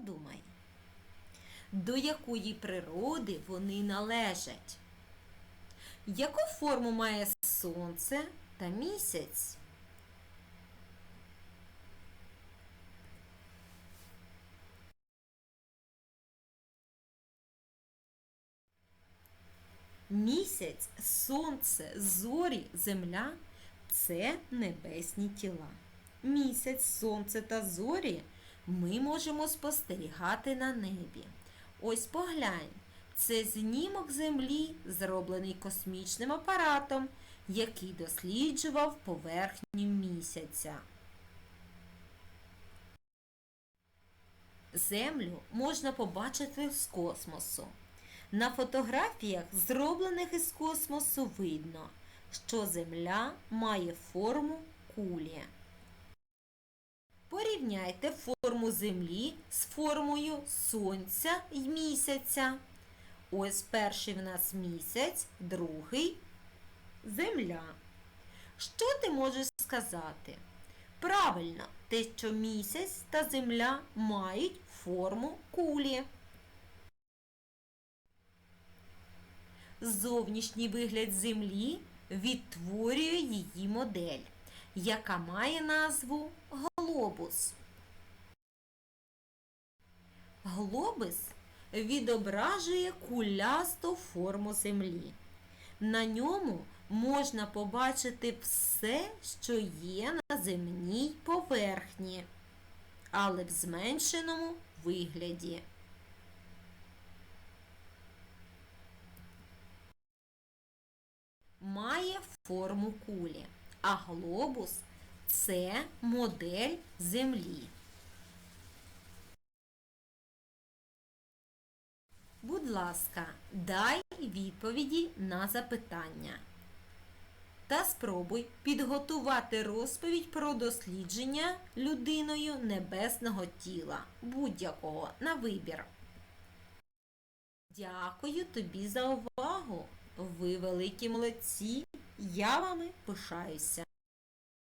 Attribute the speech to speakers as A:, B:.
A: Подумай, до якої природи вони належать? Яку форму має сонце та місяць? Місяць, сонце, зорі, земля це небесні тіла. Місяць, сонце та зорі ми можемо спостерігати на небі. Ось поглянь, це знімок Землі, зроблений космічним апаратом, який досліджував поверхню місяця. Землю можна побачити з космосу. На фотографіях, зроблених із космосу, видно, що Земля має форму кулі. Порівняйте форму Землі з формою Сонця і місяця. Ось перший в нас місяць, другий Земля. Що ти можеш сказати? Правильно, те, що місяць та Земля мають форму кулі. Зовнішній вигляд Землі відтворює її модель, яка має назву глобус. Глобус відображує кулясту форму Землі. На ньому можна побачити все, що є на земній поверхні, але в зменшеному вигляді. Має форму кулі, а глобус це модель Землі. Будь ласка, дай відповіді на запитання. Та спробуй підготувати розповідь про дослідження людиною небесного тіла будь-якого на вибір. Дякую тобі за увагу. Ви великі молодці. Я вами пишаюся.